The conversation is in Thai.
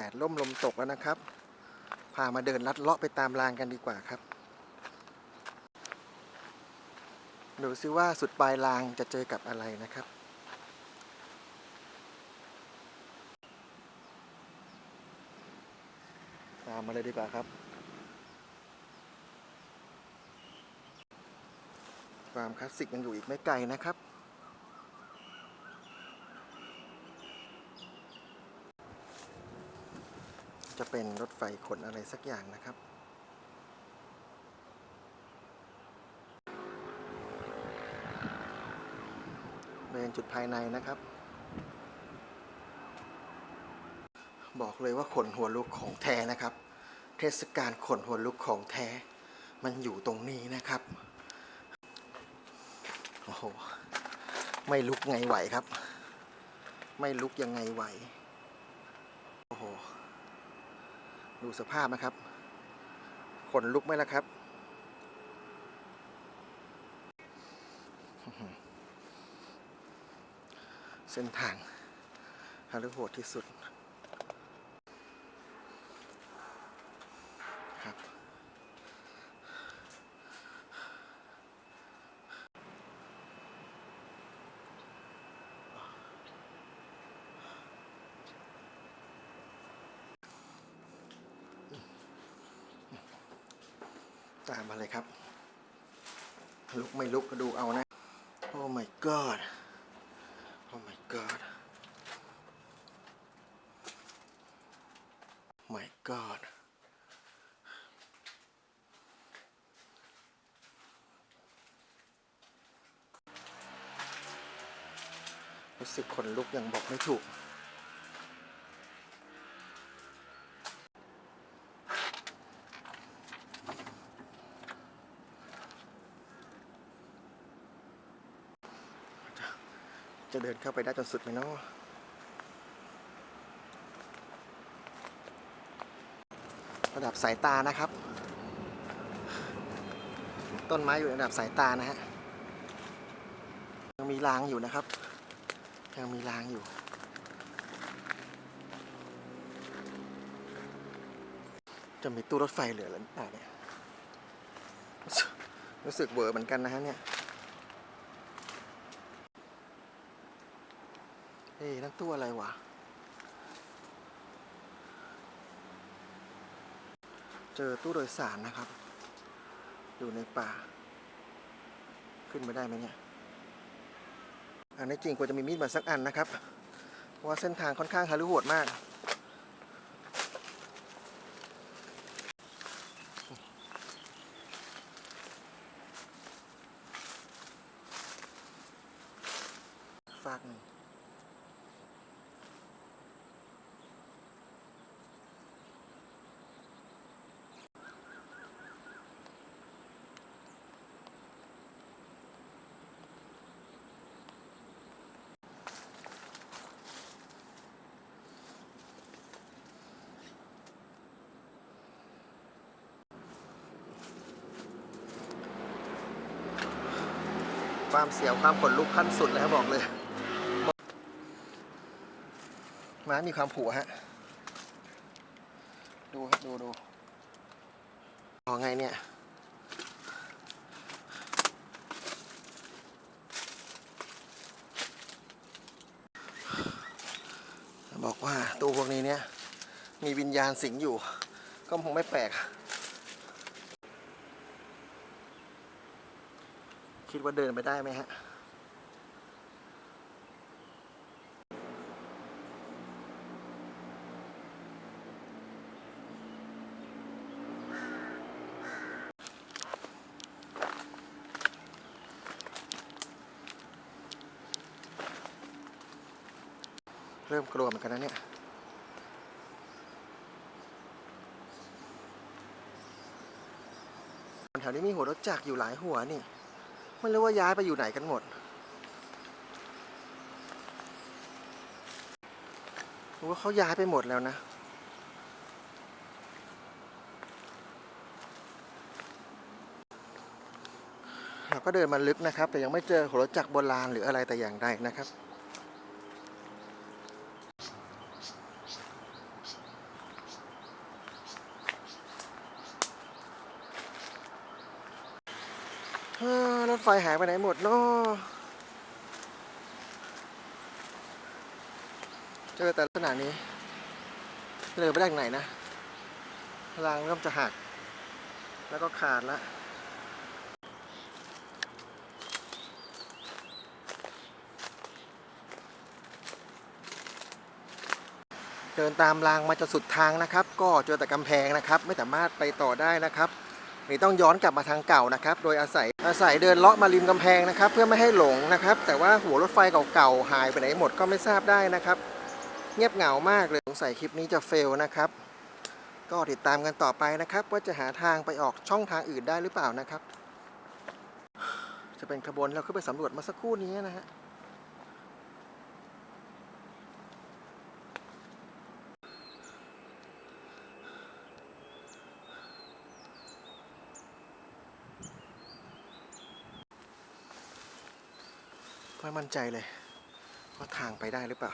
แดดล่มลมตกแล้วนะครับ พามาเดินลัดเลาะไปตามรางกันดีกว่าครับดูซิว่าสุดปลายรางจะเจอกับอะไรนะครับ ตามมาเลยดีกว่าครับ ความคลาสสิกยังอยู่อีกไม่ไกลนะครับ จะเป็นรถไฟขนอะไรสักอย่างนะครับ บริเวณจุดภายในนะครับ บอกเลยว่าขนหัวลุกของแท้นะครับ เทศกาลขนหัวลุกของแท้ มันอยู่ตรงนี้นะครับ โอ้โห ไม่ลุกไงไหวครับ ไม่ลุกยังไงไหว โอ้โห ดูสภาพนะครับ ขนลุกไหมล่ะครับ เส้นทางฮารุโหดที่สุด ตามมาเลยครับ ลุกไม่ลุกก็ดูเอานะ โอ้ my god โอ้ my god my god รู้สึกขนลุกยังบอกไม่ถูก จะเดินเข้าไปได้จนสุดไหมเนาะระดับสายตานะครับ ต้นไม้อยู่ระดับสายตานะฮะยังมีรางอยู่นะครับ ยังมีรางอยู่จะมีตู้รถไฟเหลือหรือเปล่าเนี่ย รู้สึกรู้สึกเวอร์เหมือนกันนะฮะเนี่ย เฮ้ยนั่นตู้อะไรวะ เจอตู้โดยสารนะครับ อยู่ในป่า ขึ้นมาได้ไหมเนี่ย อันนี้จริงควรจะมีมีดมาสักอันนะครับ เพราะว่าเส้นทางค่อนข้างฮารุโหดมาก ฝากหนึ่ง ความเสียวความขนลุกขั้นสุดแล้วบอกเลยม้ามีความผัวฮะ ดูดูดูพอไงเนี่ยบอกว่าตู้พวกนี้เนี่ย มีวิญญาณสิงอยู่ ก็คงไม่แปลก คิดว่าเดินไปได้ไหมฮะเริ่มกลัวเหมือนกันนะเนี่ย แถวนี้มีหัวรถจักรอยู่หลายหัวนี่ ไม่รู้ว่าย้ายไปอยู่ไหนกันหมดรู้ว่าเขาย้ายไปหมดแล้วนะ เราก็เดินมาลึกนะครับ แต่ยังไม่เจอหัวรถจักรโบราณหรืออะไรแต่อย่างใดนะครับ รถไฟหายไปไหนหมดเนาะเจอแต่ลักษณะนี้เดินไปได้ไหนนะรางเริ่มจะหัก แล้วก็ขาดแล้วเดินตามรางมาจนสุดทางนะครับ ก็เจอแต่กำแพงนะครับ ไม่สามารถไปต่อได้นะครับ นี่ต้องย้อนกลับมาทางเก่านะครับ โดยอาศัยอาศัยเดินเลาะมาริมกำแพงนะครับ เพื่อไม่ให้หลงนะครับ แต่ว่าหัวรถไฟเก่าๆหายไปไหนหมดก็ไม่ทราบได้นะครับ เงียบเหงามากเลยสงสัยคลิปนี้จะเฟลนะครับ ก็ติดตามกันต่อไปนะครับ ว่าจะหาทางไปออกช่องทางอื่นได้หรือเปล่านะครับ จะเป็นขบวนเราขึ้นไปสำรวจมาสักครู่นี้นะฮะ ไม่มั่นใจเลย ว่าทางไปได้หรือเปล่า